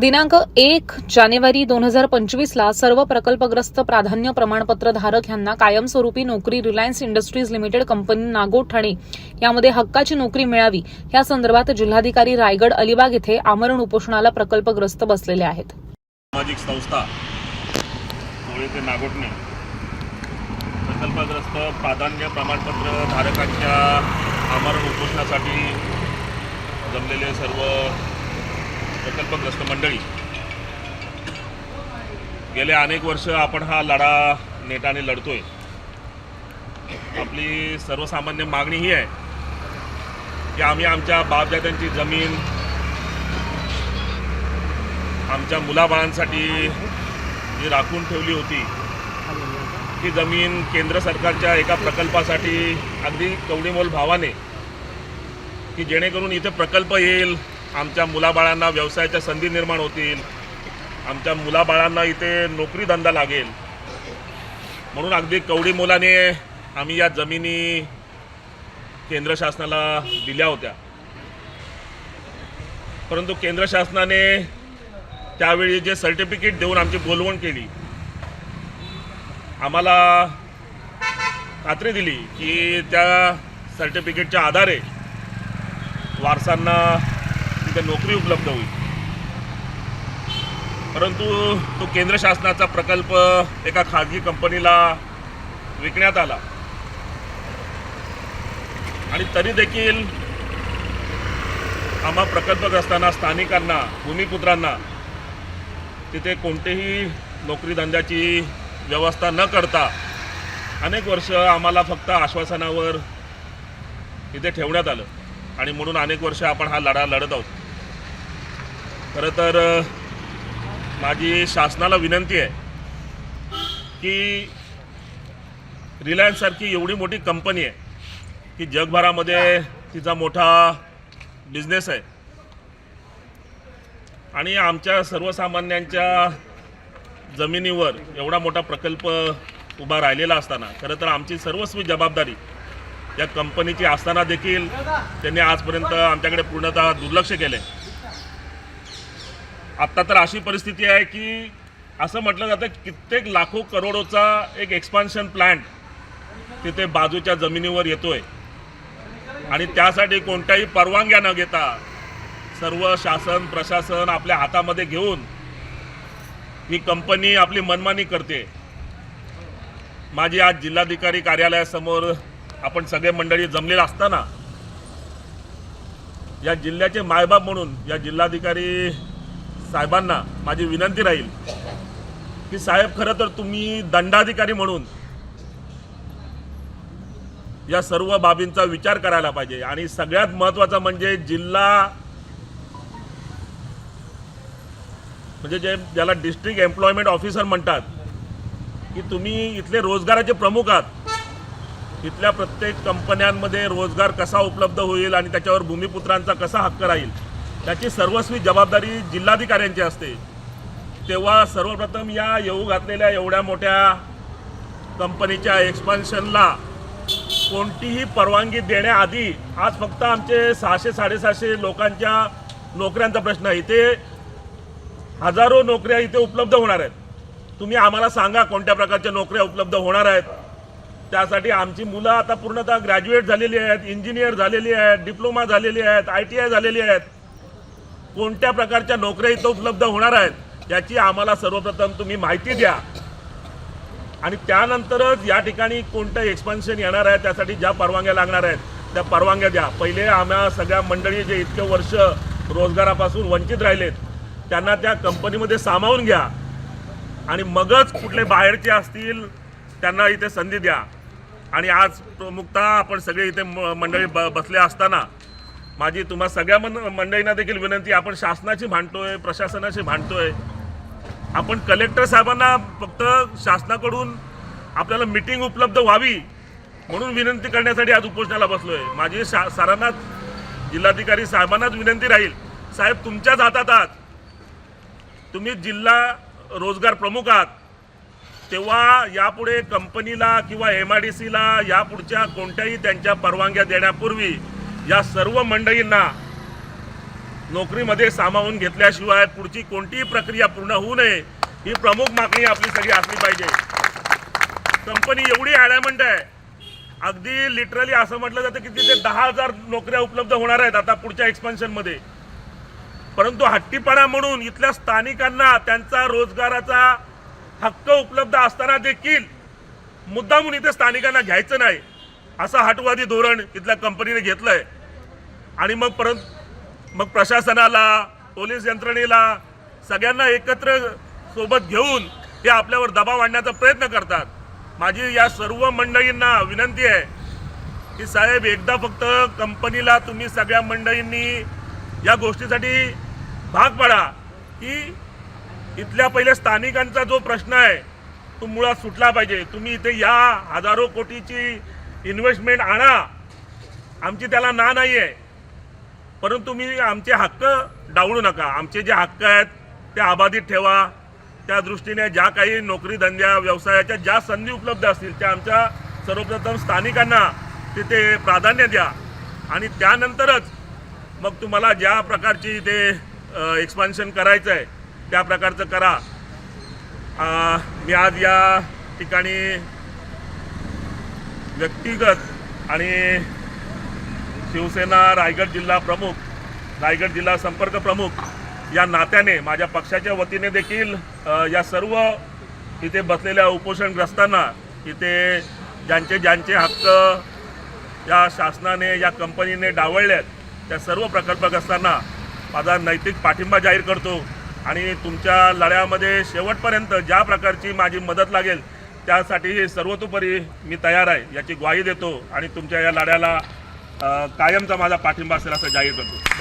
दिनांक एक जानेवारी दोन हजार पंचवीसला सर्व प्रकल्पग्रस्त प्राधान्य प्रमाणपत्र धारक यांना कायमस्वरूपी नोकरी Reliance Industries Limited company Nagothane यामध्ये हक्काची नोकरी मिळावी या संदर्भात जिल्हाधिकारी रायगड अलिबाग येथे आमरण उपोषणाला प्रकल्पग्रस्त बसलेले आहेत. सामाजिक संस्था धुळे प्रकल्पग्रस्त प्राधान्य प्रमाणपत्र धारकांच्या आमरण उपोषणासाठी जमलेले सर्व प्रकल्पग्रस्त मंडळी. गेले अनेक वर्ष आपण हा लढा नेटाने लढतोय. आपली सर्वसामान्य मागणी ही आहे की आम्ही आमच्या बापजात्यांची जमीन आमच्या मुलाबाळांसाठी जी राखून ठेवली होती ती जमीन केंद्र सरकारच्या एका प्रकल्पासाठी अगदी कवडीमोल भावाने की जेणेकरून इथे प्रकल्प येईल आमच्या मुलाबाळांना व्यवसायाच्या संधी निर्माण होतील. आमच्या मुलाबाळांना इथे नोकरी धंदा लागेल. म्हणून अगदी कवडी मुलाने आम्ही या जमिनी केंद्र शासनाला दिल्या होत्या. परंतु केंद्र शासनाने त्यावेळी जे सर्टिफिकेट देऊन आमची बोलवण केली आम्हाला खात्री दिली की त्या सर्टिफिकेटच्या आधारे वारसांना तिथे नोकरी उपलब्ध होईल. परंतु तो केंद्र शासनाचा प्रकल्प एका खाजगी कंपनीला विकण्यात आला. आणि तरी देखील आम्हा प्रकल्पग्रस्तांना स्थानिकांना भूमिपुत्रांना तिथे कोणतेही नोकरी धंद्याची व्यवस्था न करता अनेक वर्ष आम्हाला फक्त आश्वासनावर इथे ठेवण्यात आलं. आणि म्हणून अनेक वर्ष आपण हा लढा लढत आहोत. खरं तर माझी शासनाला विनंती आहे की रिलायन्ससारखी एवढी मोठी कंपनी आहे की जगभरामध्ये तिचा मोठा बिझनेस आहे. आणि आमच्या सर्वसामान्यांच्या जमिनीवर एवढा मोठा प्रकल्प उभा राहिलेला असताना खरं तर आमची सर्वस्वी जबाबदारी या कंपनीची असताना देखील त्यांनी आजपर्यंत आमच्याकडे पूर्णतः दुर्लक्ष केले आत्ता तर अशी परिस्थिती आहे की असं म्हटलं जातं कित्येक लाखो करोडोचा एक एक्सपान्शन प्लॅन्ट तिथे बाजूच्या जमिनीवर येतोय. आणि त्यासाठी कोणत्याही परवानग्या न घेता सर्व शासन प्रशासन आपल्या हातामध्ये घेऊन ही कंपनी आपली मनमानी करते. माझी आज जिल्हाधिकारी कार्यालयासमोर आपण सगळे मंडळी जमलेलं असताना या जिल्ह्याचे मायबाप म्हणून या जिल्हाधिकारी साहेबांना माझी विनंती राहील की साहेब खरं तर तुम्ही दंडाधिकारी म्हणून या सर्व बाबींचा विचार करायला पाहिजे. आणि सगळ्यात महत्त्वाचं म्हणजे जिल्हा म्हणजे जे ज्याला डिस्ट्रिक्ट एम्प्लॉयमेंट ऑफिसर म्हणतात की तुम्ही इथले रोजगाराचे प्रमुख आहात. इथल्या प्रत्येक कंपन्यांमध्ये रोजगार कसा उपलब्ध होईल आणि त्याच्यावर भूमिपुत्रांचा कसा हक्क राहील? त्याची सर्वस्वी जबाबदारी जिल्हाधिकाऱ्यांची असते. तेव्हा सर्वप्रथम या येऊ घातलेल्या एवढ्या मोठ्या कंपनीच्या एक्सपान्शनला कोणतीही परवानगी देण्याआधी आज फक्त आमचे सहाशे साडेसहाशे लोकांच्या नोकऱ्यांचा प्रश्न आहे. इथे हजारो नोकऱ्या इथे उपलब्ध होणार आहेत. तुम्ही आम्हाला सांगा कोणत्या प्रकारच्या नोकऱ्या उपलब्ध होणार आहेत. त्यासाठी आमची मुलं आता पूर्णतः ग्रॅज्युएट झालेली आहेत इंजिनियर झालेली आहेत डिप्लोमा झालेली आहेत आय टी आय झालेली आहेत. कोणत्या प्रकारच्या नोकऱ्या इथं उपलब्ध होणार आहेत याची आम्हाला सर्वप्रथम तुम्ही माहिती द्या. आणि त्यानंतरच या ठिकाणी कोणतं एक्सपान्शन येणार आहे त्यासाठी ज्या परवानग्या लागणार आहेत त्या परवानग्या द्या. पहिले आम्हा सगळ्या मंडळी जे इतके वर्ष रोजगारापासून वंचित राहिलेत त्यांना त्या कंपनीमध्ये सामावून घ्या. आणि मगच कुठले बाहेरचे असतील त्यांना इथे संधी द्या. आणि आज मुक्ता आपण सगळे इथे मंडळी ब बसले असताना माझी तुम्हा सगळ्या मन मंडळींना देखील विनंती आपण शासनाची भांडतोय प्रशासनाची भांडतोय. आपण कलेक्टर साहेबांना फक्त शासनाकडून आपल्याला मिटिंग उपलब्ध व्हावी म्हणून विनंती करण्यासाठी आज उपोषणाला आहे माझी शा सरांनाच जिल्हाधिकारी साहेबांनाच विनंती राहील. साहेब तुमच्याच हातात आहात तुम्ही जिल्हा रोजगार प्रमुख आहात. तेव्हा यापुढे कंपनीला किंवा एम आय डी सीला यापुढच्या कोणत्याही त्यांच्या परवानग्या देण्यापूर्वी या सर्व मंडळींना नोकरीमध्ये सामावून घेतल्याशिवाय पुढची कोणतीही प्रक्रिया पूर्ण होऊ नये ही प्रमुख मागणी आपली सगळी असली पाहिजे. कंपनी एवढी ॲडॅमंट आहे अगदी लिटरली असं म्हटलं जातं की तिथे दहा हजार नोकऱ्या उपलब्ध होणार आहेत आता पुढच्या एक्सपान्शनमध्ये परंतु हट्टीपणा म्हणून इथल्या स्थानिकांना त्यांचा रोजगाराचा हक्क उपलब्ध असताना देखील मुद्दामून इथे स्थानिकांना घ्यायचं नाही असं हटवादी धोरण इथल्या कंपनीने घेतलंय. आणि मग परत मग प्रशासनाला पोलीस यंत्रणेला सगळ्यांना एकत्र सोबत घेऊन हे आपल्यावर दबाव आणण्याचा प्रयत्न करतात. माझी या सर्व मंडळींना विनंती आहे की साहेब एकदा फक्त कंपनीला तुम्ही सगळ्या मंडळींनी या गोष्टीसाठी भाग पडा की इथल्या पहिले स्थानिकांचा जो प्रश्न आहे तो मुळात सुटला पाहिजे. तुम्ही इथे या हजारो कोटीची इन्व्हेस्टमेंट आणा. आमची त्याला ना नाही आहे परंतु तुम्ही आमचे हक्क डावळू नका. आमचे जे हक्क आहेत ते अबाधित ठेवा. त्या दृष्टीने ज्या काही नोकरी धंद्या व्यवसायाच्या ज्या संधी उपलब्ध असतील त्या आमच्या सर्वप्रथम स्थानिकांना तिथे प्राधान्य द्या. आणि त्यानंतरच मग तुम्हाला ज्या प्रकारची ते एक्सपान्शन करायचं आहे त्या प्रकारचं करा. मी आज या ठिकाणी व्यक्तिगत आणि शिवसेना रायगड जिल्हा प्रमुख रायगड जिल्हा संपर्क प्रमुख या नात्याने माझ्या पक्षाच्या वतीने देखील या सर्व इथे बसलेल्या उपोषणग्रस्तांना इथे ज्यांचे ज्यांचे हक्क या शासनाने या कंपनीने डावळल्यात आहेत त्या सर्व प्रकल्पग्रस्तांना माझा नैतिक पाठिंबा जाहीर करतो. आणि तुमच्या लढ्यामध्ये शेवटपर्यंत ज्या प्रकारची माझी मदत लागेल त्यासाठी सर्वतोपरी मी तयार आहे याची ग्वाही देतो. आणि तुमच्या या लढ्याला कायमचा माझा पाठिंबा असेल असं जाहीर करतो.